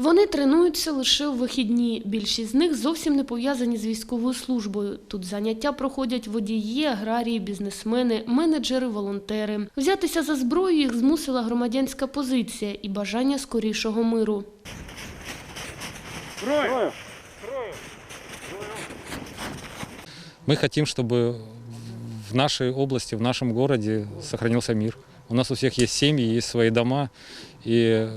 Вони тренуються лише у вихідні. Більшість з них зовсім не пов'язані з військовою службою. Тут заняття проходять водії, аграрії, бізнесмени, менеджери, волонтери. Взятися за зброю їх змусила громадянська позиція і бажання скорішого миру. Мы хотим, чтобы в нашей области, в нашем городе сохранился мир. У нас у всех есть семьи, есть свои дома, и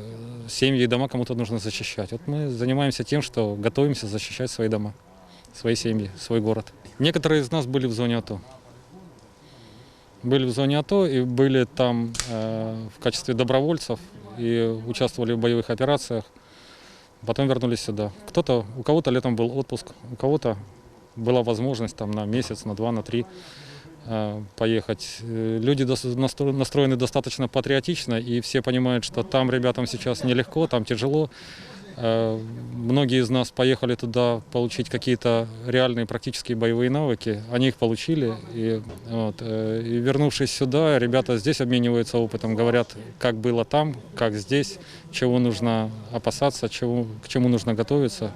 семьи и дома кому-то нужно защищать. Вот мы занимаемся тем, что готовимся защищать свои дома, свои семьи, свой город. Некоторые из нас были в зоне АТО. Были в зоне АТО и были там э, в качестве добровольцев и участвовали в боевых операциях. Потом вернулись сюда. Кто-то, у кого-то летом был отпуск, у кого-то была возможность там на месяц, на два, на три поехать. Э, Люди настроены достаточно патриотично, и все понимают, что там ребятам сейчас нелегко, там тяжело. Э, Многие из нас поехали туда получить какие-то реальные практические боевые навыки. Они их получили. И, вот, э, и вернувшись сюда, ребята здесь обмениваются опытом, говорят, как было там, как здесь, чего нужно опасаться, чего, к чему нужно готовиться.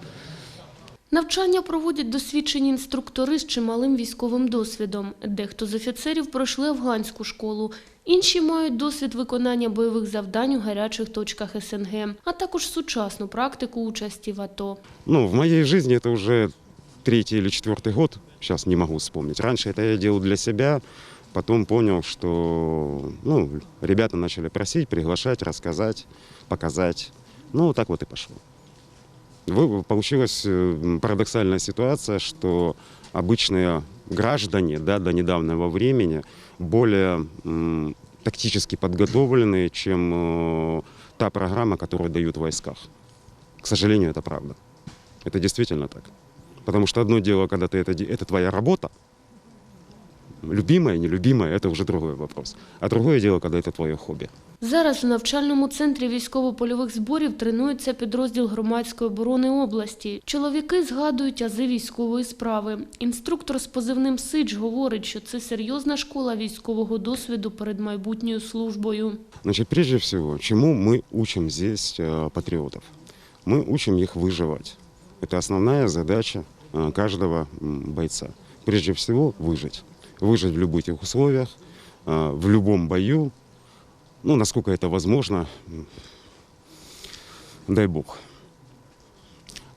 Навчання проводять досвідчені інструктори з чималим військовим досвідом. Дехто з офіцерів пройшли афганську школу, інші мають досвід виконання бойових завдань у гарячих точках СНГ, а також сучасну практику участі в АТО. Ну, в моей жизни это уже третий или четвертый год, сейчас не могу вспомнить. Раньше это я делал для себя, потом понял, что ну, ребята начали просить, приглашать, рассказать, показать. Ну, вот так вот и пошло. Получилась э, парадоксальная ситуация, что обычные граждане да, до недавнего времени более тактически подготовленные, чем э, та программа, которую дают в войсках. К сожалению, это правда. Это действительно так. Потому что одно дело, когда ты это, это твоя работа, любимая, нелюбимая, это уже другой вопрос. А другое дело, когда это твое хобби. Зараз у навчальному центрі військово-польових зборів тренується підрозділ громадської оборони області. Чоловіки згадують ази військової справи. Інструктор з позивним Сидж говорить, що це серйозна школа військового досвіду перед майбутньою службою. Значит, прежде всего, чему мы учим здесь э, патриотов? Мы учим их выживать. Это основная задача э, каждого м, бойца. Прежде всего, выжить. Выжить в любых условиях, э, в любом бою, ну, насколько это возможно, дай бог.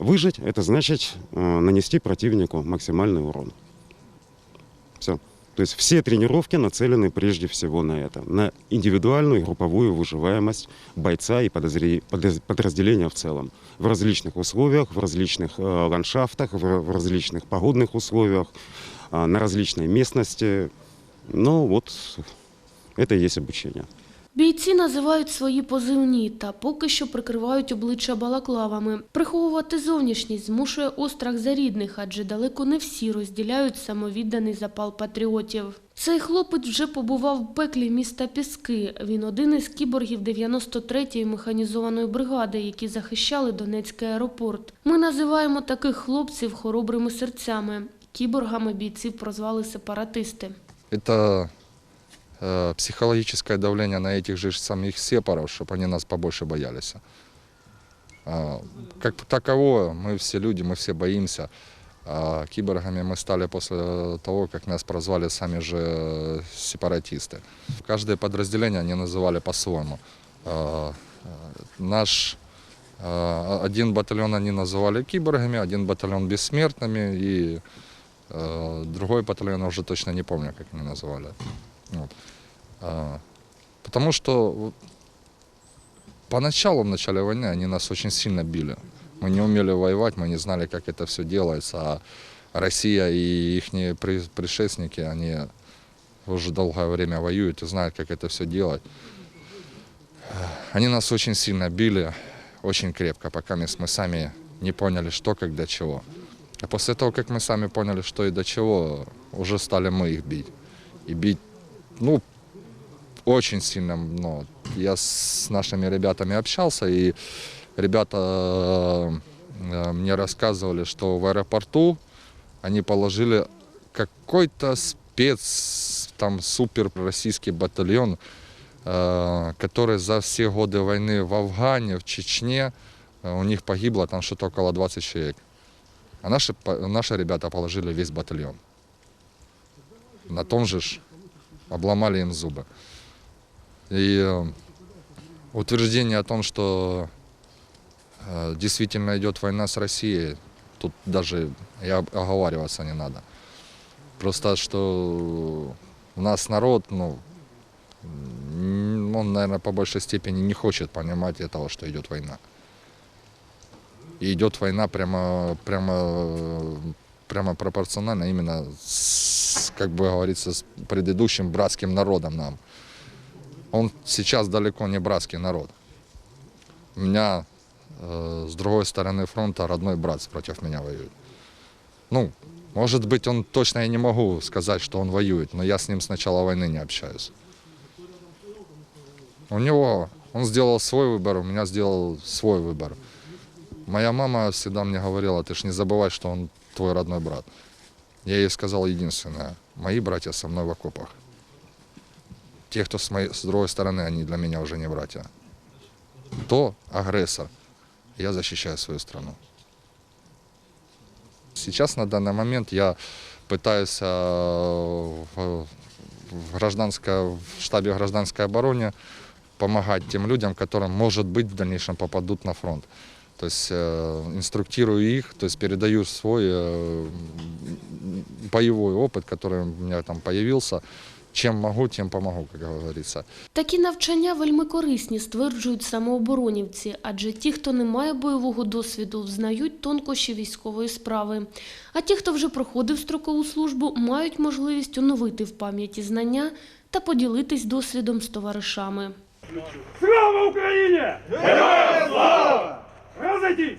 Выжить – это значит э, нанести противнику максимальный урон. Все. То есть все тренировки нацелены прежде всего на это, на индивидуальную и групповую выживаемость бойца и подразделения в целом. В различных условиях, в различных э, ландшафтах, в, различных погодных условиях, э, на различной местности. Ну вот это и есть обучение. Бійці називають свої позивні та поки що прикривають обличчя балаклавами. Приховувати зовнішність змушує острах за рідних, адже далеко не всі розділяють самовідданий запал патріотів. Цей хлопець вже побував в пеклі міста Піски. Він один із кіборгів 93-ї механізованої бригади, які захищали Донецький аеропорт. Ми називаємо таких хлопців хоробрими серцями. Кіборгами бійців прозвали сепаратисти. это психологическое давление на этих же самих сепаров, чтобы они нас побольше боялись. А, как таковое, мы все люди, мы все боимся. А киборгами мы стали после того, как нас прозвали сами же сепаратисты. Каждое подразделение они называли по-своему. А, э, Наш а, один батальон они называли киборгами, один батальон бессмертными и Э, Другой батальон уже точно не помню, как они называли. Вот. А, Потому что поначалу, в начале войны, они нас очень сильно били. Мы не умели воевать, мы не знали, как это все делается. А Россия и их предшественники, они уже долгое время воюют и знают, как это все делать. Они нас очень сильно били, очень крепко, пока мы сами не поняли, что, как, для чего. А после того, как мы сами поняли, что и до чего, уже стали мы их бить. И бить, ну, очень сильно, ну, я с нашими ребятами общался, и ребята э, э, мне рассказывали, что в аэропорту они положили какой-то спец, там, супер российский батальон, э, который за все годы войны в Афгане, в Чечне, у них погибло там что-то около 20 человек. А наши, наши ребята положили весь батальон. На том же ж обломали им зубы. И э, утверждение о том, что э, действительно идет война с Россией, тут даже и оговариваться не надо. Просто что у нас народ, ну, он, наверное, по большей степени не хочет понимать этого, что идет война. И идет война прямо, прямо, прямо пропорционально именно с, как бы говорится, с предыдущим братским народом нам. Он сейчас далеко не братский народ. У меня э, с другой стороны фронта родной брат против меня воюет. Ну, может быть, он точно я не могу сказать, что он воюет, но я с ним с начала войны не общаюсь. У него, он сделал свой выбор, у меня сделал свой выбор. Моя мама всегда мне говорила, ты ж не забывай, что он твой родной брат. Я ей сказал единственное, мои братья со мной в окопах. Те, кто с, моей, с другой стороны, они для меня уже не братья. То агрессор. Я защищаю свою страну. Сейчас на данный момент я пытаюсь э, в, гражданской- в штабе гражданской обороны помогать тем людям, которым, может быть, в дальнейшем попадут на фронт. То есть э, инструктирую их, то есть передаю свой э, боевой опыт, который у меня там появился. Чем могу, тем помогу, как говорится. Такі навчання вельми корисні, стверджують самооборонівці, адже ті, хто не має бойового досвіду, взнають тонкощі військової справи. А ті, хто вже проходив строкову службу, мають можливість оновити в пам'яті знання та поділитись досвідом з товаришами. Слава Україні! Героям слава! Розійдіть!